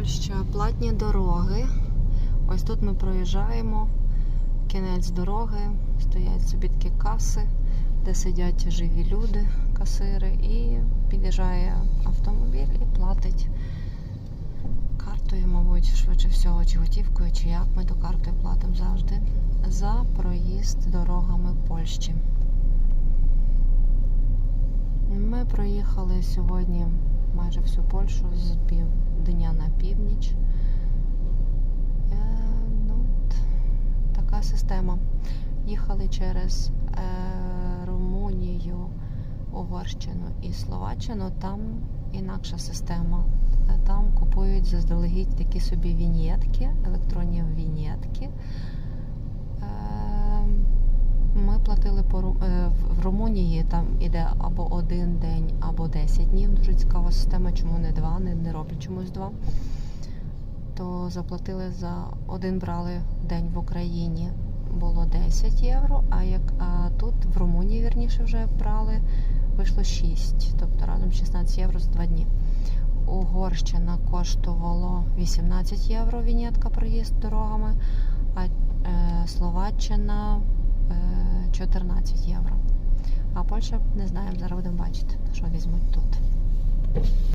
Польща, платні дороги. Ось тут ми проїжджаємо. Кінець дороги, стоять собі такі каси, де сидять живі люди, касири, і під'їжджає автомобіль і платить картою, мабуть, швидше всього, чи готівкою, чи як ми то картою платимо завжди за проїзд дорогами Польщі. Ми проїхали сьогодні майже всю Польщу з півдня на. Е, ну, така система. Їхали через е, Румунію, Угорщину і Словаччину. Там інакша система. Е, Там купують заздалегідь такі собі вінєтки, електронні вінєтки. Ми платили по в- Румунії, там іде або один день, або 10 днів. Дуже цікава система, чому не два, не роблять чомусь два. То заплатили за один брали день в Україні було 10 євро, а як а тут в Румунії вірніше вже брали, вийшло 6, тобто разом 16 євро за два дні. Угорщина коштувало 18 євро вінєтка проїзд дорогами, а е, Словаччина е, 14 євро. А Польща не знаємо, зараз будемо бачити, що візьмуть тут.